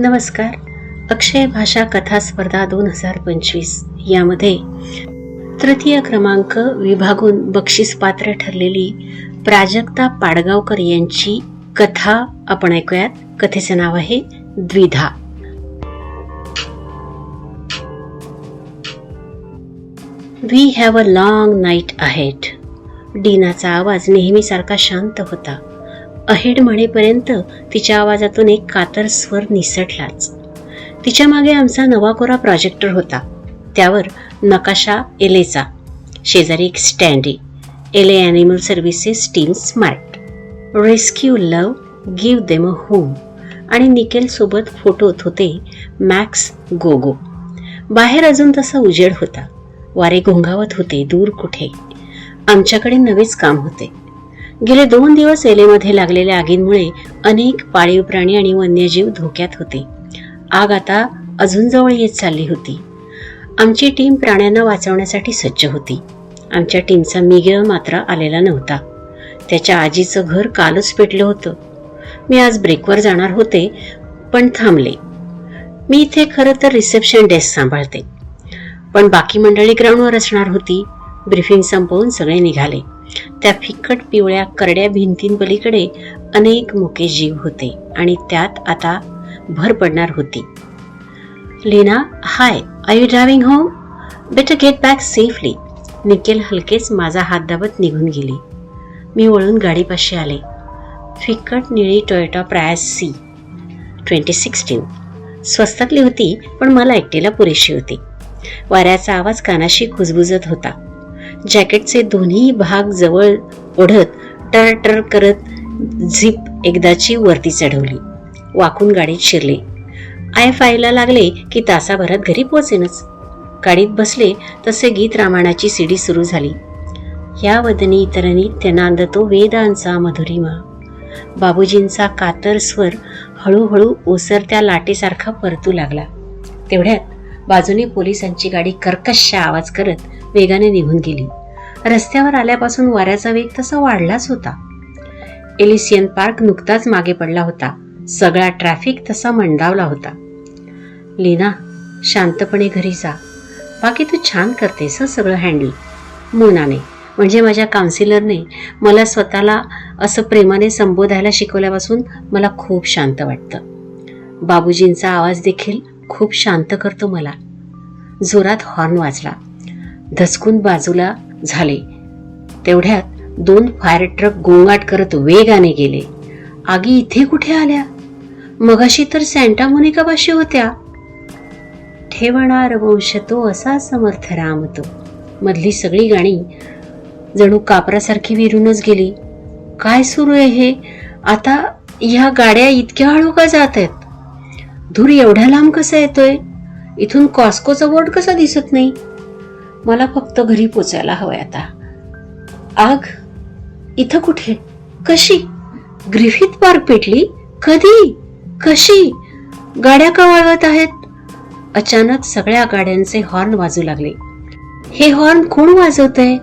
नमस्कार. अक्षय भाषा कथा स्पर्धा दोन हजार पंचवीस यामध्ये तृतीय क्रमांक विभागून बक्षीस पात्र ठरलेली प्राजक्ता पाडगावकर यांची कथा आपण ऐकूयात. कथेचे नाव आहे द्विधा. We have a long night ahead डीनाचा आवाज नेहमीसारखा शांत होता. अहेड म्हणेपर्यंत तिच्या आवाजातून एक कातर स्वर निसटलाच. तिच्यामागे आमचा नवा कोरा प्रोजेक्टर होता. त्यावर नकाशा एलेचा शेजारी एक standee LA animal services team smart rescue love give them a home आणि निकेलसोबत फोटोत होते मॅक्स गोगो बाहेर अजून तसा उजेड होता. वारे घोंघावत होते दूर कुठे? आमच्याकडे नवेच काम होते. गेले दोन दिवस एलेमध्ये लागलेल्या आगींमुळे अनेक पाळीव प्राणी आणि वन्यजीव धोक्यात होते. आग आता अजून जवळ येत चालली होती. आमची टीम प्राण्यांना वाचवण्यासाठी सज्ज होती. आमच्या टीमचा मिगेळ मात्र आलेला नव्हता. त्याच्या आजीचं घर कालच पेटलं होतं. मी आज ब्रेकवर जाणार होते पण थांबले. मी इथे खरं तर रिसेप्शन डेस्क सांभाळते. पण बाकी मंडळी ग्राउंडवर असणार होती. ब्रिफिंग संपवून सगळे निघाले. त्या फिक्कट पिवळ्या करड्या भिंतींपलीकडे अनेक मुके जीव होते आणि त्यात आता भर पडणार होती. Leena hi are you driving home better get back safely nickel हलकेच माझा हात दाबत निघून गेली. मी वळून गाडीपाशी आले. फिक्कट निळी टोयोटा प्रायस सी ट्वेंटी सिक्स्टीन स्वस्तातली होती पण मला एकटीला पुरेशी होती. वाऱ्याचा आवाज कानाशी खुजबुजत होता. जॅकेटचे दोन्ही भाग जवळ ओढत टर टर करत झिप एकदाची वरती चढवली. वाकून गाडीत शिरले. आय फायला लागले की तासाभरात घरी पोचेनच गाडीत बसले तसे गीत रामायणाची सीडी सुरू झाली. या वदनी इतरांनी नांदतो वेदांचा मधुरिमा. बाबूजींचा कातर स्वर हळूहळू ओसरत्या लाटेसारखा परतू लागला. तेवढ्यात बाजूने पोलिसांची गाडी कर्कश आवाज करत वेगाने निघून गेली. रस्त्यावर आल्यापासून वाऱ्याचा वेग तसा वाढलाच होता. एलिसियन पार्क नुकताच मागे पडला होता. सगळा ट्रॅफिक तसा मंडावला होता. लीना शांतपणे घरी जा. बाकी तू छान करतेस हं सगळं हँडल. मोनाने म्हणजे माझ्या काउन्सिलरने मला स्वतःला असं प्रेमाने संबोधायला शिकवल्यापासून मला खूप शांत वाटतं. बाबूजींचा आवाज देखील खूप शांत करतो मला. जोरात हॉर्न वाजला. धसकून बाजूला झाले. तेवढ्यात दोन फायर ट्रक गोंगाट करत वेगाने गेले. आगी इथे कुठे आल्या? मगाशी तर सँटा मोनिकापाशी होत्या. ठेवणार वंश तो असा समर्थ राम तो. मधली सगळी गाणी जणू कापरासारखी विरूनच गेली. काय सुरू आहे हे? आता ह्या गाड्या इतक्या हळू का जात आहेत? धूर एवढ्या लांब कसा येतोय? इथून कॉस्कोचा बोर्ड कसा दिसत नाही? मला फक्त घरी पोचायला हवंय आता. आग इथं कुठे? कशी? ग्रिफित पार पेटली? कधी? कशी? गाड्या का वळवत आहेत? अचानक सगळ्या गाड्यांचे हॉर्न वाजू लागले. हे हॉर्न कोण वाजवतंय?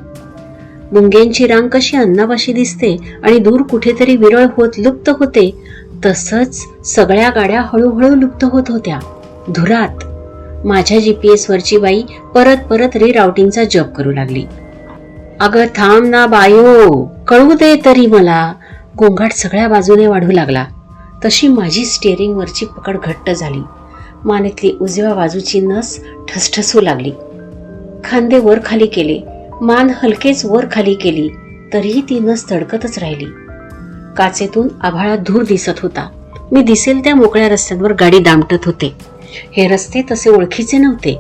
मुंग्यांची रांग कशी अन्नापाशी दिसते आणि दूर कुठेतरी विरळ होत लुप्त होते तसंच सगळ्या गाड्या हळूहळू लुप्त होत होत्या. धुरात. माझ्या जी पी एसवरची बाई परत परत रिराउटिंगचा जप करू लागली. अगं थांब ना बायो कळू दे तरी मला. गोंगाट सगळ्या बाजूने वाढू लागला. तशी माझी स्टेअरिंगवरची पकड घट्ट झाली. मानेतली उजव्या बाजूची नस ठसठसू लागली. खांदे वर खाली केले. मान हलकेच वर खाली केली. तरीही ती नस तडकतच राहिली. काचेतून आभाळात धूर दिसत होता. मी दिसेल त्या मोकळ्या रस्त्यांवर गाडी दामटत होते. हे रस्ते तसे ओळखीचे नव्हते.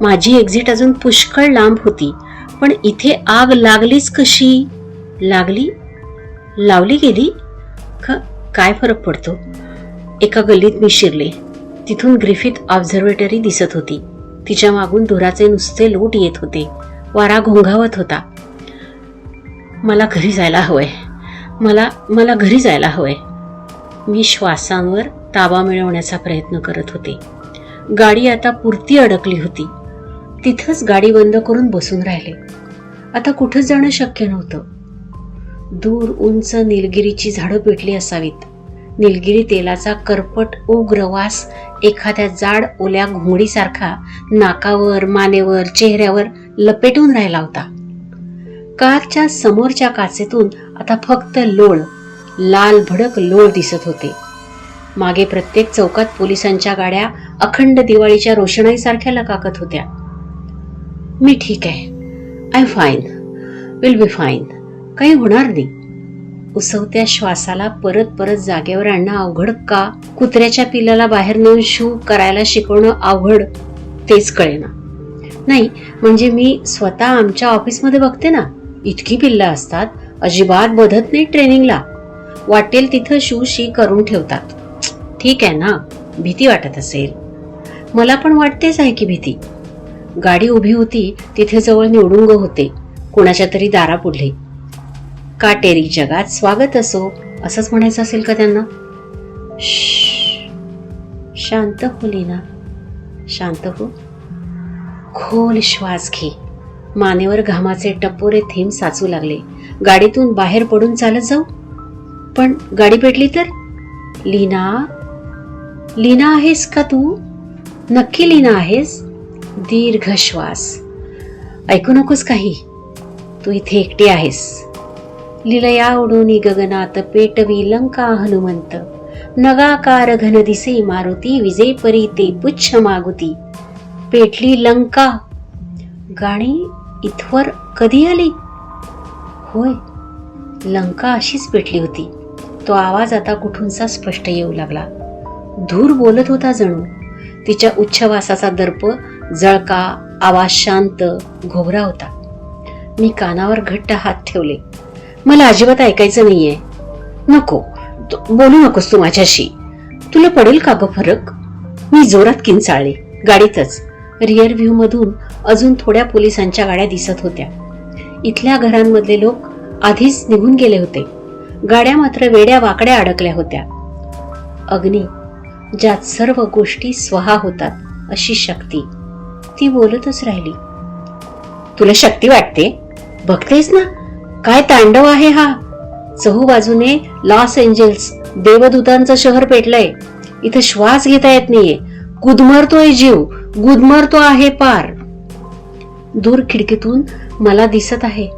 माझी एक्झिट अजून पुष्कळ लांब होती. पण इथे आग लागलीच कशी? लागली? लावली गेली? ख काय फरक पडतो? एका गल्लीत मी शिरले. तिथून ग्रिफिथ ऑब्झर्वेटरी दिसत होती. तिच्या मागून धुराचे नुसते लोट येत होते. वारा घोंघावत होता. मला घरी जायला हवंय. मला मला घरी जायला हवंय. मी श्वासांवर ताबा मिळवण्याचा प्रयत्न करत होते. गाडी आता पुरती अडकली होती. तिथंच गाडी बंद करून बसून राहिले. आता कुठंच जाणं शक्य नव्हतं. दूर उंच निलगिरीची झाडं पेटली असावीत. निलगिरी तेलाचा करपट उग्र वास एखाद्या जाड ओल्या घोंगडीसारखा नाकावर मानेवर चेहऱ्यावर लपेटून राहिला होता. कारच्या समोरच्या काचेतून आता फक्त लोळ लाल भडक लोळ दिसत होते. मागे प्रत्येक चौकात पोलिसांच्या गाड्या अखंड दिवाळीच्या रोषणाईसारख्या लकाकत होत्या. मी ठीक आहे. I fine will be fine काही होणार नाही. उसवत्या श्वासाला परत परत जागेवर आणणं अवघड का? कुत्र्याच्या पिलाला बाहेर नेऊन शू करायला शिकवणं अवघड? तेच कळेना. नाही म्हणजे मी स्वतः आमच्या ऑफिसमध्ये बघते ना. इतकी पिल्लं असतात. अजिबात बधत नाही ट्रेनिंगला. वाटेल तिथं शू शी करून ठेवतात. ठीक आहे ना. भीती वाटत असेल. मला पण वाटतेच आहे की भीती. गाडी उभी होती तिथे जवळ निवडुंग होते. कुणाच्या तरी दारापुढले काटेरी जगात स्वागत असो असंच म्हणायचं असेल का त्यांना? शांत हो लीना. शांत हो. खोल श्वास घे. मानेवर घामाचे टपोरे थेंब साचू लागले. गाडीतून बाहेर पडून चालत जाऊ. पण गाडी पेटली तर? लीना? लीना आहेस का तू? नक्की लिहिणं आहेस? दीर्घ श्वास. ऐकू नकोस काही? तू इथे एकटी आहेस. लिलया उडूनी गगनात पेटवी लंका हनुमंत. नगाकार घन दिसे मारुती विजे परी ते पुच्छ मागुती. पेटली लंका. गाणी इथवर कधी आली? होय लंका अशीच पेटली होती. तो आवाज आता कुठूनचा स्पष्ट येऊ लागला. धूर बोलत होता जणू. तिच्या उच्छवासाचा दर्प जळका आवाज शांत घोगरा होता. मी कानावर घट्ट हात ठेवले. मला अजिबात ऐकायचं नाहीये. नको. बोलू नकोस तू माझ्याशी. तुला पडेल का ग फरक? मी जोरात किंचाळले. गाडीतच. रिअर व्ह्यू मधून अजून थोड्या पोलिसांच्या गाड्या दिसत होत्या. इथल्या घरांमधले लोक आधीच निघून गेले होते. गाड्या मात्र वेड्या वाकड्या अडकल्या होत्या. अग्नी ज्यात सर्व गोष्टी स्वहा होतात अशी शक्ती. ती बोलतच राहिली. तुला शक्ती वाटते? बघतेस ना? काय तांडव आहे हा? चहूबाजूने लॉस एंजल्स देवदूतांचं शहर पेटलंय. इथं श्वास घेता येत नाहीये. गुदमरतोय जीव. गुदमरतो आहे पार. दूर खिडकीतून मला दिसत आहे.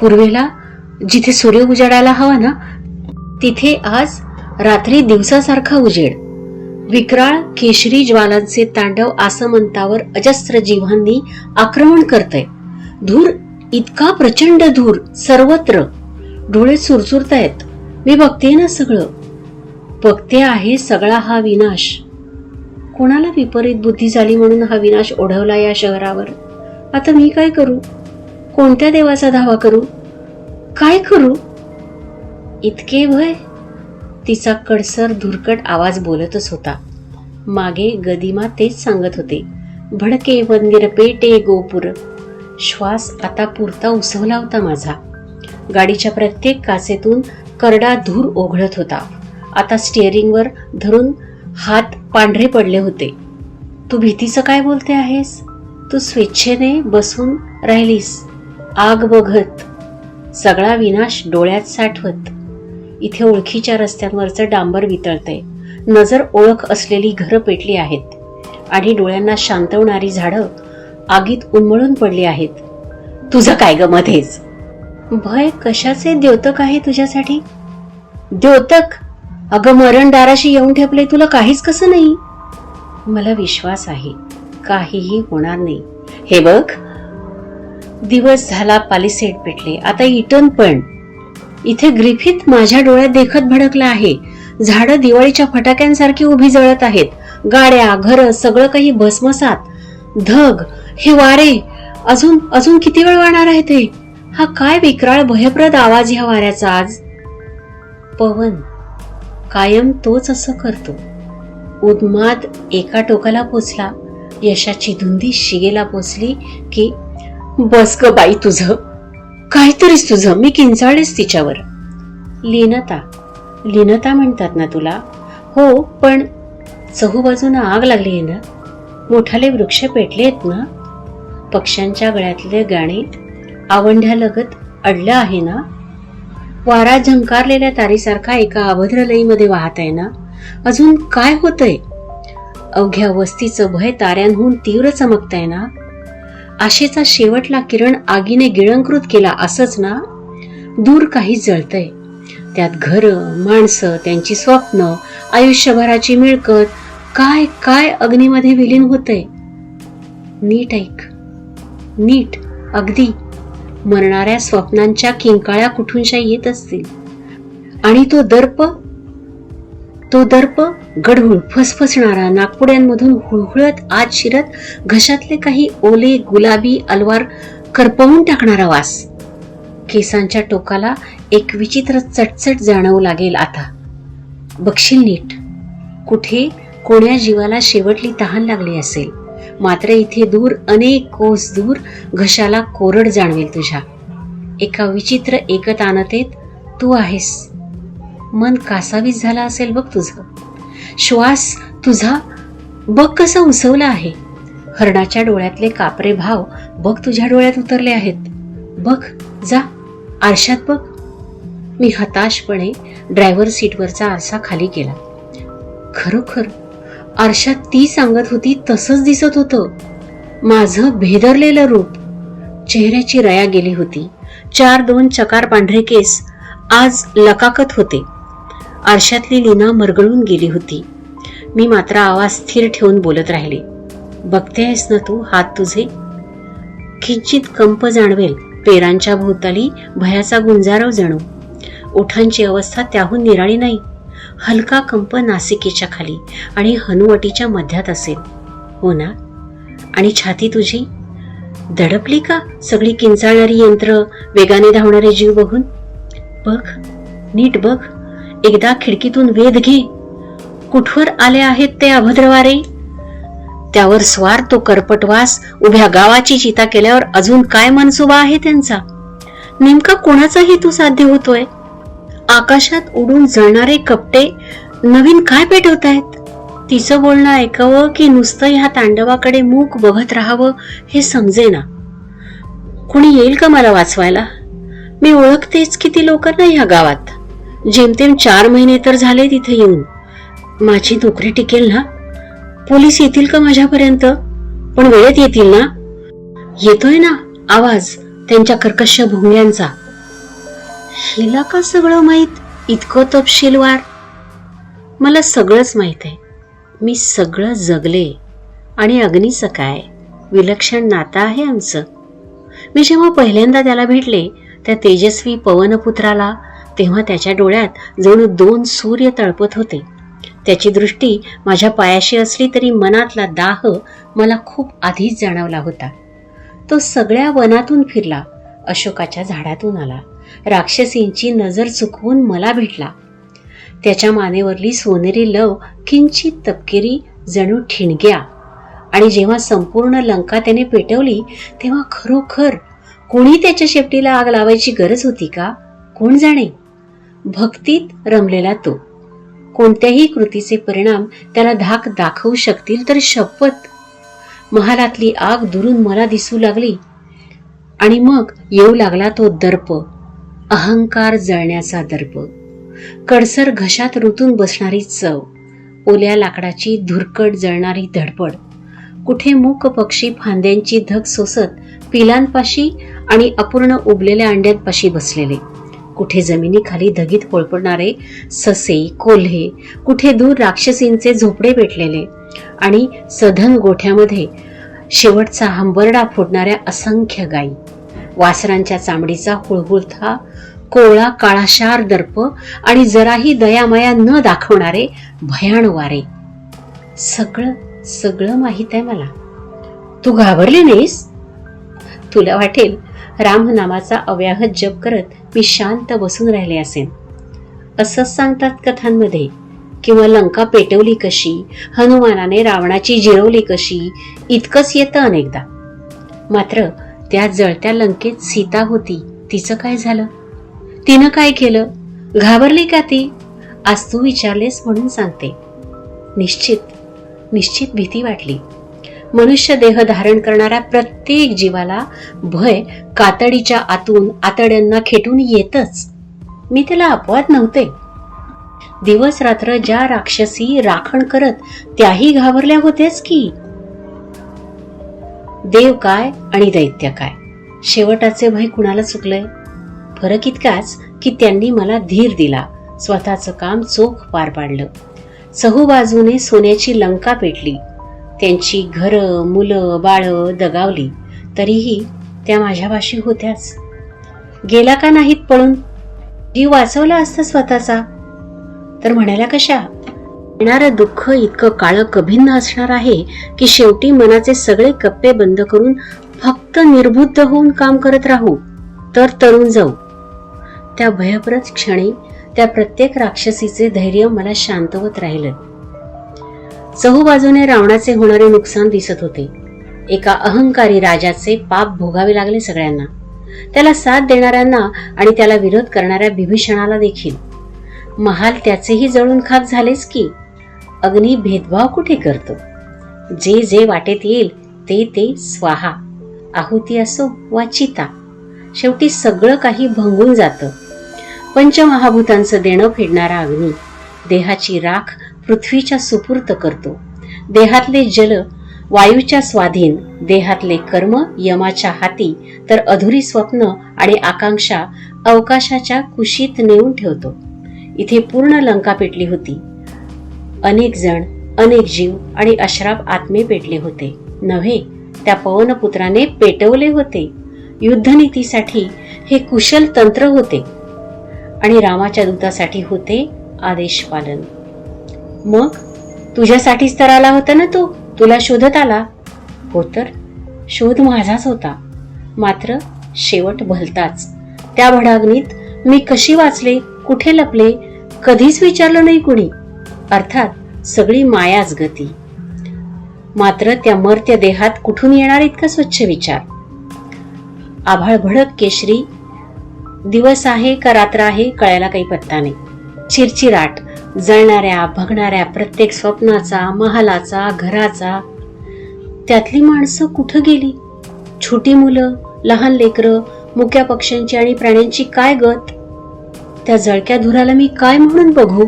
पूर्वेला जिथे सूर्य उजाडायला हवा ना तिथे आज रात्री दिवसासारखा उजेड. विक्राळ केशरी ज्वालांचे तांडव आसमंतावर अजस्त्र जीवांनी आक्रमण करतय. धूर इतका प्रचंड धूर सर्वत्र. डोळे सुरसुरतायत. मी बघते ना सगळं. बघते आहे सगळा हा विनाश. कोणाला विपरीत बुद्धी झाली म्हणून हा विनाश ओढवला या शहरावर? आता मी काय करू? कोणत्या देवाचा धावा करू? काय करू? इतके भय. तिचा कडसर धुरकट आवाज बोलतच होता. मागे गदिमा तेच सांगत होते भडके मंदिर पेटे गोपुर श्वास आता पुरता उसवला होता माझा. गाडीच्या प्रत्येक काचेतून करडा धूर ओघळत होता. आता स्टिअरिंगवर धरून हात पांढरे पडले होते. तू भीतीचं काय बोलते आहेस? तू स्वेच्छेने बसून राहिलीस. आग बघत. सगळा विनाश डोळ्यात साठवत. इथे ओळखीच्या रस्त्यांवरचं डांबर वितळतंय. नजर ओळख असलेली घरं पेटली आहेत. आणि डोळ्यांना शांतवणारी झाडं आगीत उन्मळून पडली आहेत. तुझं काय ग मध्येच भय कशाचे द्योतक आहे तुझ्यासाठी? द्योतक? अगं मरण दाराशी येऊन ठेपले तुला काहीच कसं नाही? मला विश्वास आहे काहीही होणार नाही. हे बघ. दिवस झाला पालिसेट पेटले आता इटन पण. इथे ग्रिफित माझ्या डोळ्यात देखत भडकला आहे. झाडं दिवाळीच्या फटाक्यांसारखी उभी जळत आहेत. गाड्या घर सगळं काही भस्मसात. धग हे वारे अजून अजून किती वेळ वाढणार आहे ते? हा काय विक्राळ भयप्रद आवाज ह्या वाऱ्याचा आज? पवन कायम तोच असं करतो. उद्माद एका टोकाला पोचला. यशाची धुंदी शिगेला पोचली की बस ग बाई तुझं. काहीतरीच तुझं. मी किंचाळेच तिच्यावर. लीनता. लीनता म्हणतात ना तुला? हो पण चहूबाजूनं आग लागली आहे ना? मोठाले वृक्ष पेटले आहेत ना? पक्ष्यांच्या गळ्यातले गाणे आवंढ्यालगत अडलं आहे ना? वारा झंकारलेल्या तारीसारखा एका अभद्र लईमध्ये वाहत आहे ना? अजून काय होतंय? अवघ्या वस्तीचं भय ताऱ्यांहून तीव्र चमकतंय ना? आशेचा शेवटला किरण आगीने गिळंकृत केला असंच ना? दूर काही जळतंय. त्यात घर माणसं त्यांची स्वप्न आयुष्यभराची मिळकत काय काय अग्नीमध्ये विलीन होतंय? नीट ऐक. नीट. अगदी. मरणाऱ्या स्वप्नांच्या किंकाळ्या कुठूनशा येत असतील. आणि तो दर्प तो दर्प गढूळ फसफसणारा नागपुड्यांमधून हुळहुळत आत शिरत घशातले काही ओले गुलाबी अलवार करपवून टाकणारा वास. केसांच्या टोकाला एक विचित्र चटचट जाणवू लागेल आता. बघशील नीट. कुठे कोण्या जीवाला शेवटली तहान लागली असेल? मात्र इथे दूर अनेक कोस दूर घशाला कोरड जाणवेल तुझ्या. एका विचित्र एकतानतेत तू आहेस. मन कासावीस झाला असेल बघ तुझं. श्वास तुझा बघ कसा उसवला आहे. हरणाच्या डोळ्यातले कापरे भाव बघ तुझ्या डोळ्यात उतरले आहेत. बघ जा आरशात बघ. मी हताशपणे ड्रायव्हर सीटवरचा आरसा खाली केला. खरोखर आरशात ती सांगत होती तसंच दिसत होतं. माझं भेदरलेलं रूप. चेहऱ्याची रया गेली होती. चार दोन चकार पांढरे केस आज लकाकत होते. आरशातली लीना मरगळून गेली होती. मी मात्र आवाज स्थिर ठेवून बोलत राहिले. बघतेयस ना तू हात तुझे? किंचित कंप जाणवेल पेरांच्या भोवताली भयाचा गुंजारव जणू. ओठांची अवस्था त्याहून निराळी नाही. हलका कंप नासिकेच्या खाली आणि हनुवटीच्या मध्यात असेल. हो ना? आणि छाती तुझी? दडपली का सगळी किंचाळणारी यंत्र वेगाने धावणारे जीव बघून? बघ नीट बघ. एकदा खिडकीतून वेध घे. कुठवर आले आहेत ते अभद्रवारे? त्यावर स्वार तो करपटवास उभ्या गावाची चिता केल्यावर अजून काय मनसुबा आहे त्यांचा? नेमका कोणाचा हेतू साध्य होतोय? आकाशात उडून जळणारे कपटे नवीन काय पेटवतायत? तिचं बोलणं ऐकावं की नुसतं ह्या तांडवाकडे मूक बघत राहावं हे समजेना. कुणी येईल का मला वाचवायला? मी ओळखतेच किती लोकांना ह्या गावात. जेमतेम चार महिने तर झाले तिथे येऊन. माझी नोकरी टिकेल ना? पोलीस येतील का माझ्यापर्यंत? पण वेळेत येतील ना? येतोय ना आवाज त्यांच्या कर्कश भोंग्यांचा हिला का सगळं माहीत? इतकं तपशीलवार मला सगळंच माहीत आहे. मी सगळं जगले. आणि अग्नीचं काय? विलक्षण नातं आहे आमचं. मी जेव्हा पहिल्यांदा त्याला भेटले त्या तेजस्वी पवनपुत्राला तेव्हा त्याच्या डोळ्यात जणू दोन सूर्य तळपत होते. त्याची दृष्टी माझ्या पायाशी असली तरी मनातला दाह मला खूप आधीच जाणवला होता. तो सगळ्या वनातून फिरला अशोकाच्या झाडातून आला. राक्षसींची नजर चुकवून मला भेटला. त्याच्या मानेवरली सोनेरी लव किंचित तपकिरी जणू ठिणग्या. आणि जेव्हा संपूर्ण लंका त्याने पेटवली तेव्हा खरोखर कोणी त्याच्या शेपटीला आग लावायची गरज होती का? कोण जाणे? भक्तीत रमलेला तो. कोणत्याही कृतीचे परिणाम त्याला धाक दाखवू शकतील तर शपथ. महालातली आग दुरून मला दिसू लागली आणि मग येऊ लागला तो दर्प अहंकार जळण्याचा दर्प. कडसर घशात रुतून बसणारी चव ओल्या लाकडाची धुरकट जळणारी धडपड. कुठे मूक पक्षी फांद्यांची धग सोसत पिलांपाशी आणि अपूर्ण उबलेल्या अंड्यांपाशी बसलेले. कुठे जमिनीखाली धगीत पोळपडणारे ससे कोल्हे कुठे दूर राक्षसींचे झोपडे पेटलेले आणि सधन गोठ्यामध्ये शेवटचा हंबरडा फोडणाऱ्या असंख्य गायी. वासरांच्या चामडीचा हुळहुळथा कोळा काळाशार दर्प आणि जराही दयामया न दाखवणारे भयाण वारे. सगळं सगळं माहीत आहे मला. तू घाबरली नाहीस? तुला वाटेल रामनामाचा अव्याहत जप करत मी शांत बसून राहिले असेन. असंच सांगतात कथांमध्ये किंवा लंका पेटवली कशी हनुमानाने रावणाची जिरवली कशी इतकंच येतं अनेकदा. मात्र त्या जळत्या लंकेत सीता होती तिचं काय झालं? तिनं काय केलं? घाबरली का ती? आज तू विचारलेस म्हणून सांगते. निश्चित निश्चित भीती वाटली. मनुष्य देह धारण करणाऱ्या प्रत्येक जीवाला भय कातडीच्या आतून आतड्यांना खेटून येतच. मी त्याला अपवाद नव्हते. दिवस रात्र ज्या राक्षसी राखण करत त्याही घाबरल्या होत्याच की. देव काय आणि दैत्य काय? शेवटाचे भय कुणाला चुकलंय? फरक इतकाच की त्यांनी मला धीर दिला. स्वतःचं काम चोख पार पाडलं. चहूबाजूने सोन्याची लंका पेटली. त्यांची घरं मुलं बाळं दगावली तरीही त्या माझ्यापाशी होत्याच. गेला का नाहीत पळून? जीव वाचवला असता स्वतःचा. तर म्हणाल्या कशा? येणारं दुःख इतकं काळं कभिन्न असणार आहे की शेवटी मनाचे सगळे कप्पे बंद करून फक्त निर्बुद्ध होऊन काम करत राहू. तर तरुण जाऊ. त्या भयप्रद क्षणी त्या प्रत्येक राक्षसीचे धैर्य मला शांतवत राहिलं. चहूबाजूने रावणाचे होणारे नुकसान दिसत होते. एका अहंकारी राजाचे पाप भोगावे लागले सगळ्यांना. त्याला साथ देणाऱ्यांना आणि त्याला विरोध करणाऱ्या बिभीषणाला देखील. महाल त्याचेही जळून खाक झालेच की अग्नी भेदभाव कुठे करतो? जे जे वाटेत येईल ते ते स्वाहा. आहुती असो वा चिता. शेवटी सगळं काही भंगून जातं. पंचमहाभूतांचं देणं फेडणारा अग्नी. देहाची राख पृथ्वीच्या सुपूर्त करतो. देहातले जल वायूच्या स्वाधीन देहातले कर्म यमाच्या हाती तर अधुरी स्वप्न आणि आकांक्षा अवकाशाच्या कुशीत नेऊन ठेवतो. इथे पूर्ण लंका पेटली होती. अनेक जण अनेक जीव आणि अश्राप आत्मे पेटले होते. नव्हे त्या पवनपुत्राने पेटवले होते. युद्धनीतीसाठी हे कुशल तंत्र होते. आणि रामाच्या दूतासाठी होते आदेश पालन मग? तुझ्यासाठीच तर आला होता ना तो. तुला शोधत आला. हो तर. शोध माझाच होता. मात्र शेवट भलताच. त्या भडाग्नीत मी कशी वाचले कुठे लपले कधीच विचारलं नाही कुणी. अर्थात सगळी मायाच गती. मात्र त्या मर्त्य देहात कुठून येणार इतका स्वच्छ विचार? आभाळ भडक केशरी दिवस आहे का रात्र आहे कळायला काही पत्ता नाही. चिरचिराट. जळणाऱ्या भगणाऱ्या प्रत्येक स्वप्नाचा महालाचा घराचा त्यातली माणसं कुठं गेली? छोटी मुलं लहान लेकरं मुक्या पक्ष्यांची आणि प्राण्यांची काय गत? त्या जळक्या धुराला मी काय म्हणून बघू?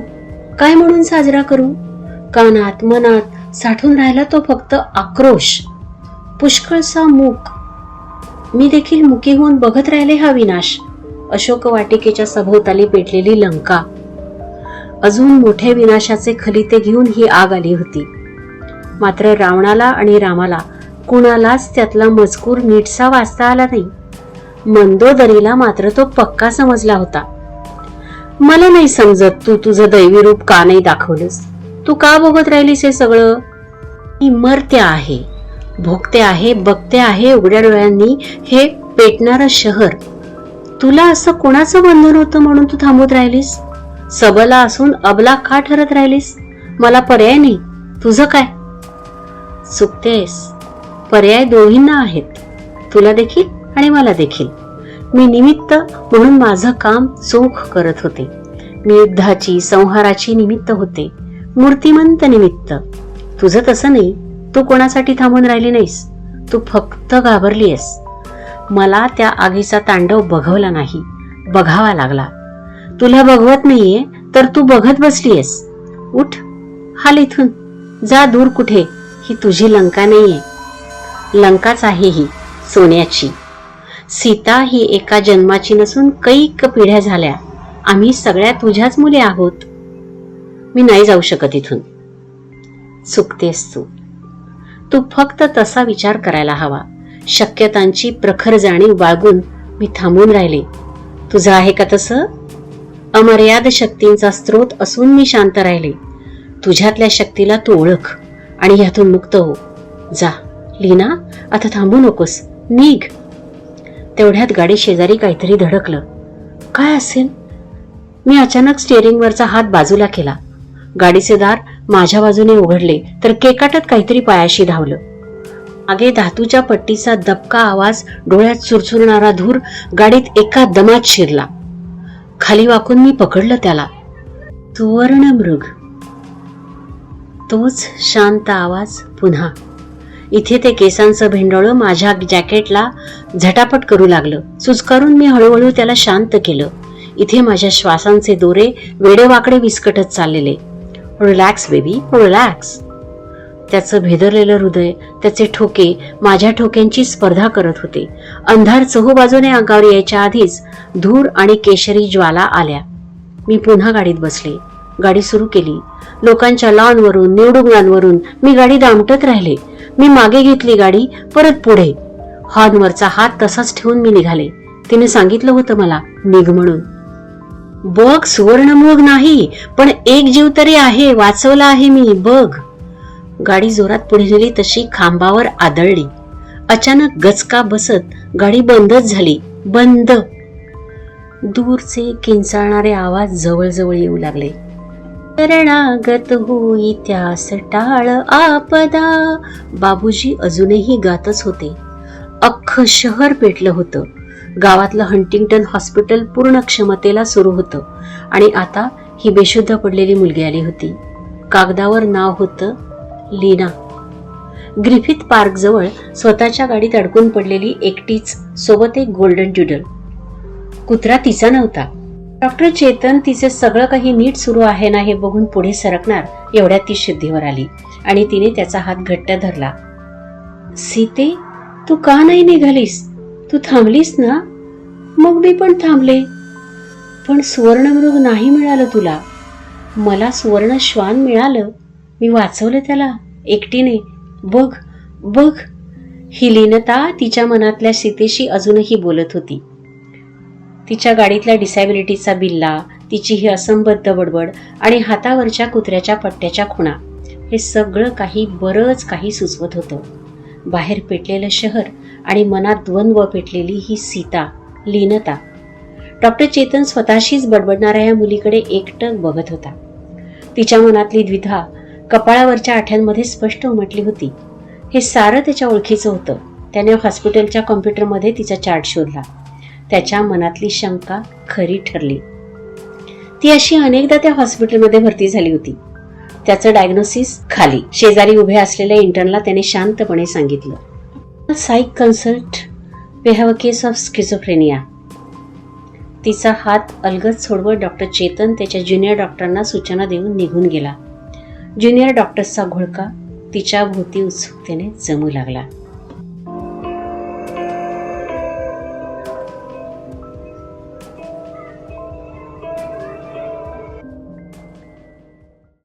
काय म्हणून साजरा करू? कानात मनात साठून राहिला तो फक्त आक्रोश. पुष्कळसा मूक. मी देखील मुकी होऊन बघत राहिले हा विनाश. अशोक वाटिकेच्या सभोवताली पेटलेली लंका. अजून मोठे विनाशाचे खलिते घेऊन ही आग आली होती. मात्र रावणाला आणि रामाला कुणालाच त्यातला मजकूर नीटसा वाचता आला नाही. मंदोदरीला मात्र तो पक्का समजला होता. मला नाही समजत तू तुझं दैवी रूप का नाही दाखवलंस? तू का बघत राहिलीस हे सगळं? मी मरते आहे भोगते आहे बघते आहे उघड्या डोळ्यांनी हे पेटणारं शहर. तुला असं कोणाचं बंधन होतं म्हणून तू थांबत राहिलीस? सबला असून अबला का ठरत राहिलीस? मला पर्याय नाही. तुझं काय? चुकतेस पर्याय दोघींना आहेत. तुला देखील आणि मला देखील. मी निमित्त म्हणून माझं काम चोख करत होते. मी युद्धाची संहाराची निमित्त होते. मूर्तिमंत निमित्त. तुझं तसं नाही. तू कोणासाठी थांबून राहिली नाहीस? तू फक्त घाबरलीयस. मला त्या आगीचा तांडव बघवला नाही. बघावा लागला. तुला बघवत नाहीये तर तू बघत बसलीयस. उठ हाल इथून. जा दूर कुठे ही तुझी लंका नाहीये. लंकाच आहे ही सोन्याची. सीता ही एका जन्माची नसून कैक पिढ्या झाल्या. आम्ही सगळ्या तुझ्याच मुले आहोत. मी नाही जाऊ शकत इथून. चुकतेस तू. तू फक्त तसा विचार करायला हवा. शक्यतांची प्रखर जाणीव बाळगून मी थांबून राहिले. तुझं आहे का तसं? अमर्याद शक्तींचा स्रोत असून मी शांत राहिले. तुझ्यातल्या शक्तीला तू ओळख आणि ह्यातून मुक्त हो. जा. लीना आता थांबू नकोस. निघ. तेवढ्यात गाडी शेजारी काहीतरी धडकलं. काय असेल? मी अचानक स्टेअरिंगवरचा हात बाजूला केला. गाडीचे दार माझ्या बाजूने उघडले तर केकाटत काहीतरी पायाशी धावलं. आगे धातूच्या पट्टीचा दबका आवाज डोळ्यात चुरचुरणारा धूर गाडीत एका दमात शिरला. खाली वाकून मी पकडलं त्याला. सुवर्ण मृग. तोच शांत आवाज पुन्हा. इथे ते केसांचं भेंडोळं माझ्या जॅकेटला झटापट करू लागलं. सुचकारून मी हळूहळू त्याला शांत केलं. इथे माझ्या श्वासांचे दोरे वेडेवाकडे विस्कटत चाललेले. Relax baby relax. त्याचं भेदरलेलं हृदय त्याचे ठोके माझ्या ठोक्यांची स्पर्धा करत होते. अंधार चहूबाजूने अंगावर यायच्या आधीच धूर आणि केशरी ज्वाला आल्या. मी पुन्हा गाडीत बसले. गाडी सुरू केली. लोकांच्या लॉनवरून निवडुंगांवरून मी गाडी दामटत राहिले. मी मागे घेतली गाडी परत पुढे. हॉर्नवरचा हात तसाच ठेवून मी निघाले. तिने सांगितलं होतं मला निघ म्हणून. बघ सुवर्णमोग नाही पण एक जीव तरी आहे वाचवला आहे मी बघ. गाडी जोरात पुढे नेली तशी खांबावर आदळली. अचानक गचका बसत गाडी बंदच झाली. बंद. दूरचे किंचाळणारे आवाज जवळजवळ येऊ लागले. शरणागत होई त्यास टाळ आपदा. बाबूजी अजूनही गातच होते. अख्खं शहर पेटलं होतं. गावातलं हंटिंग्टन हॉस्पिटल पूर्ण क्षमतेला सुरू होतं. आणि आता ही बेशुद्ध पडलेली मुलगी आली होती. कागदावर नाव होतं लीना. ग्रिफिथ पार्कजवळ स्वतःच्या गाडीत अडकून पडलेली एकटीच सोबत एक गोल्डन ज्युडल कुत्रा तिचा नव्हता. डॉक्टर चेतन तिचे सगळं काही नीट सुरू आहे ना हे बघून पुढे सरकणार एवढ्यात ती शुद्धीवर आली आणि तिने त्याचा हात घट्ट धरला. सीते तू का नाही निघालीस? तू थांबलीस ना? मग मी पण थांबले. पण सुवर्णमृग नाही मिळालं तुला. मला सुवर्ण श्वान मिळालं. मी वाचवलं त्याला. एकटीने. बघ बघ. ही लीनता तिच्या मनातल्या सीतेशी अजूनही बोलत होती. तिच्या गाडीतल्या डिसॅबिलिटीचा बिल्ला तिची ही असंबद्ध बडबड आणि हातावरच्या कुत्र्याच्या पट्ट्याच्या खुणा हे सगळं काही बरंच काही सुचवत होतं. बाहेर पेटलेलं शहर आणि मनात द्वंद्व पेटलेली ही सीता लीनता. डॉक्टर चेतन स्वतःशीच बडबडणाऱ्या या मुलीकडे एकटक बघत होता. तिच्या मनातली द्विधा कपाळावरच्या आठ्यांमध्ये स्पष्ट उमटली होती. हे सारं त्याच्या ओळखीचं होतं. त्याने हॉस्पिटलच्या कॉम्प्युटरमध्ये तिचा चार्ट शोधला. त्याच्या मनातली शंका खरी ठरली. ती अशी अनेकदा त्या हॉस्पिटलमध्ये भरती झाली होती. त्याचं डायग्नोसिस खाली. शेजारी उभे असलेल्या इंटर्नला त्याने शांतपणे सांगितलं. Psych consult we have a case of schizophrenia. तिचा हात अलगद सोडवत डॉक्टर चेतन त्याच्या ज्युनियर डॉक्टरांना सूचना देऊन निघून गेला. ज्युनियर डॉक्टर्सचा घोळका तिच्या भोवती उत्सुकतेने जमू लागला.